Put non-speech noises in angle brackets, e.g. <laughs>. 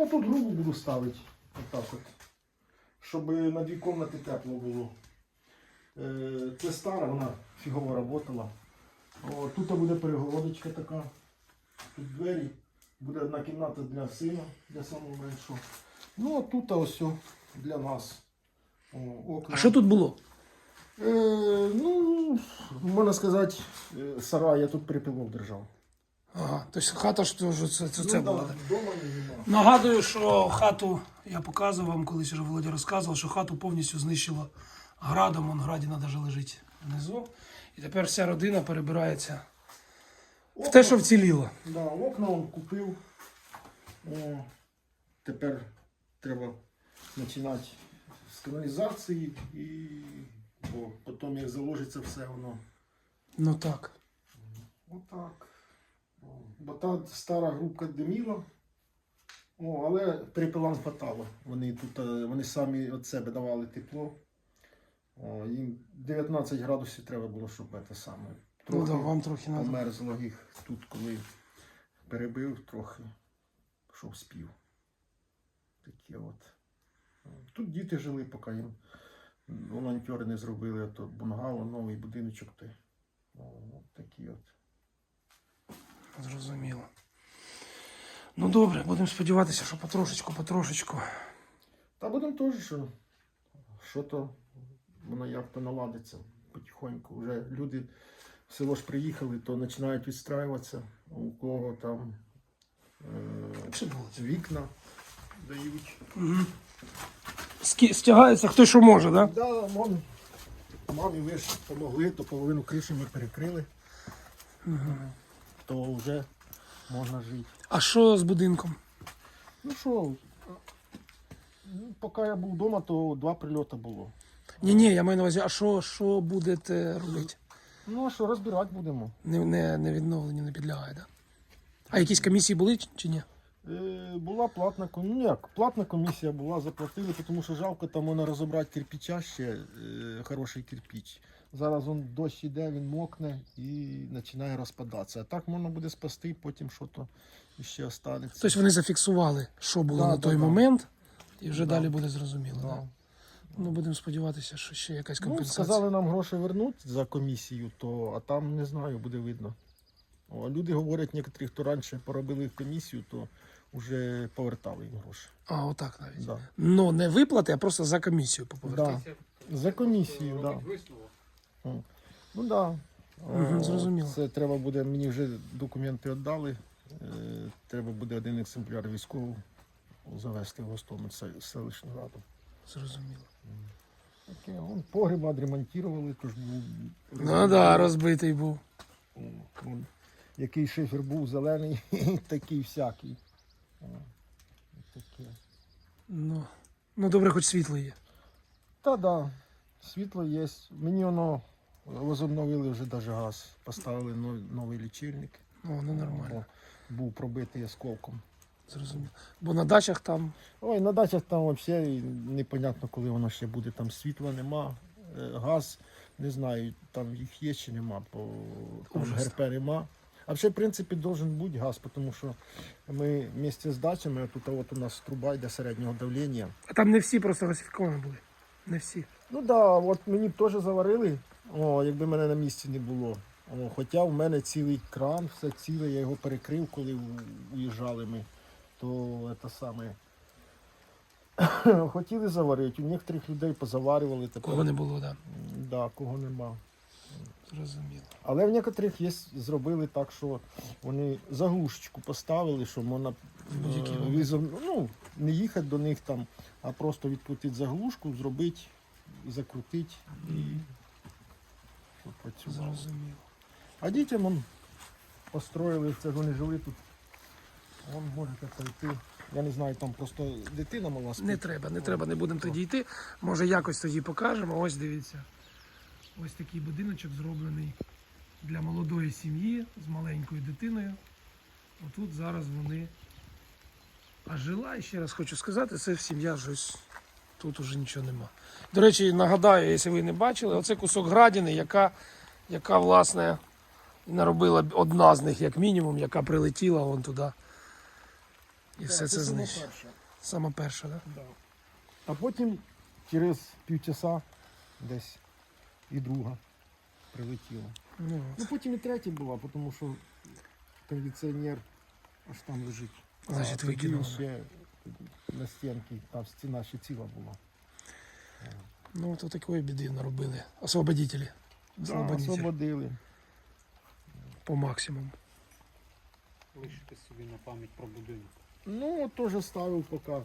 Ну, тут грубу буду ставити. Отак от. Щоб на дві кімнати тепло було. Е, Це стара, вона фігово працювала. Тут буде перегородочка така. Тут двері. Буде одна кімната для сина, для самого меншого. Ну, а тут ось для нас. О, окна. А що тут було? Е, ну, можна сказати, е, сарай я тут припилов держав. Ага, тобто хата ж теж це, це, це ну, була. да, так? Дома нема. Нагадую, що хату я показував вам, колись вже Володя розказував, що хату повністю знищило градом. Вон градіна навіть лежить внизу. І тепер вся родина перебирається в те, що вціліло. Да, окна он купив. О, тепер треба починати з каналізації і бо потім як заложиться все воно. Ну так. Отак. Бо та стара грубка диміла. О, але припилам хватало. Вони тут е, вони самі від себе давали тепло. О, їм 19 градусів треба було, щоб це саме. Ну да, вам трохи померзло їх тут, коли перебив трохи, що вспів. Таке от. Тут діти жили, поки їм волонтери не зробили, а то бунгало, новий будиночок. О, от такі от. Зрозуміло. Ну добре, будемо сподіватися, що потрошечку, потрошечку. Та будемо теж, що, що то воно як то наладиться потихоньку. Вже люди в село ж приїхали, то починають відстраюватися, у кого там е, вікна дають. Угу. Стягається хто що може, так? Да? Да, мам, мамі ви ж допомогли, то половину криші ми перекрили, то вже можна жити. А що з будинком? Ну що, ну, поки я був вдома, то два прильоти було. Ні, ні, я маю на увазі, а що, що будете робити? Ну а що, розбирати будемо. Не, не, не відновленню не підлягає, так? Да? А якісь комісії були чи ні? Е, була платна комісія. Ну як, платна комісія була, заплатили, тому що жалко там можна розібрати кирпича ще, е, хороший кирпич. Зараз он дощ іде, він мокне і починає розпадатися. А так можна буде спасти, потім що то ще останеться. Тобто вони зафіксували, що було Да, на той да. момент, і вже Да. далі буде зрозуміло. Да. Да. Ну, будемо сподіватися, що ще якась Ну, компенсація. сказали нам гроші вернуть за комісію, то а там не знаю, буде видно. О, люди говорять, некоторі, хто раніше поробили комісію, то вже повертали їм гроші. А, отак навіть. Да. Ну, не виплати, а просто за комісію поповертати. Да. За комісію, так. Да. Ну так. Да. Зрозуміло. Це треба буде, мені вже документи віддали. Е, Треба буде один екземпляр військового завести в Гостомель селищну раду. Зрозуміло. Таке, он погреб відремонтували, тож був. Ну так, да, розбитий був. О, он, який шифер був зелений, <laughs> такий всякий. О, таке. Ну, ну добре, хоч світло є. Та да, світло є. Мені воно возобновили вже навіть газ. Поставили новий, лічильник. О, ну нормально. Бо Був пробитий осколком. Зрозуміло. Бо на дачах там Ой, на дачах там взагалі непонятно, коли воно ще буде. Там світла нема, е, газ, не знаю, там їх є чи нема, бо там. ГРП нема. А взагалі, в принципі, должен бути газ, тому що ми вместе з дачами, тут от у нас труба йде середнього давлення. А там не всі просто газифіковані були. Не всі. Ну так, да, от мені б теж заварили, о, якби мене на місці не було. О, хоча в мене цілий кран, все ціле, я його перекрив, коли уїжджали ми. То це саме. <coughs> Хотіли заварити, у некоторих людей позаварювали тепер. Кого не було, так. М, Да, кого нема. Да. Зрозуміло. Але в некоторих є, зробили так, що вони заглушечку поставили, що можна е, візом- ну, не їхати до них там, а просто відкрутити заглушку, зробити, закрутити і щоб працювало. Зрозуміло. А дітям он, построїли, це ж вони жили тут. Вон можете пройти. Я не знаю, там просто дитина мала спить. Не треба, не треба, не будемо тоді йти. Може якось тоді покажемо. Ось дивіться. Ось такий будиночок зроблений для молодої сім'ї з маленькою дитиною. Отут зараз вони. А жила, і ще раз хочу сказати, це сім'я щось. Тут уже нічого нема. До речі, нагадаю, якщо ви не бачили, оце кусок градіни, яка, яка власне, наробила одна з них, як мінімум, яка прилетіла вон туди І все це перше. Саме перше, так? Да. А потім через півчаса десь і друга прилетіла. Ну, Ну потім і третя була, тому що кондиціонер аж там лежить. Значить, викинули. ще на стінки, там стіна ще ціла була. ну то такої біди наробили. Освободителі. Да, освободили. По максимуму. Лишити собі на пам'ять про будинок. Ну, теж ставив поки.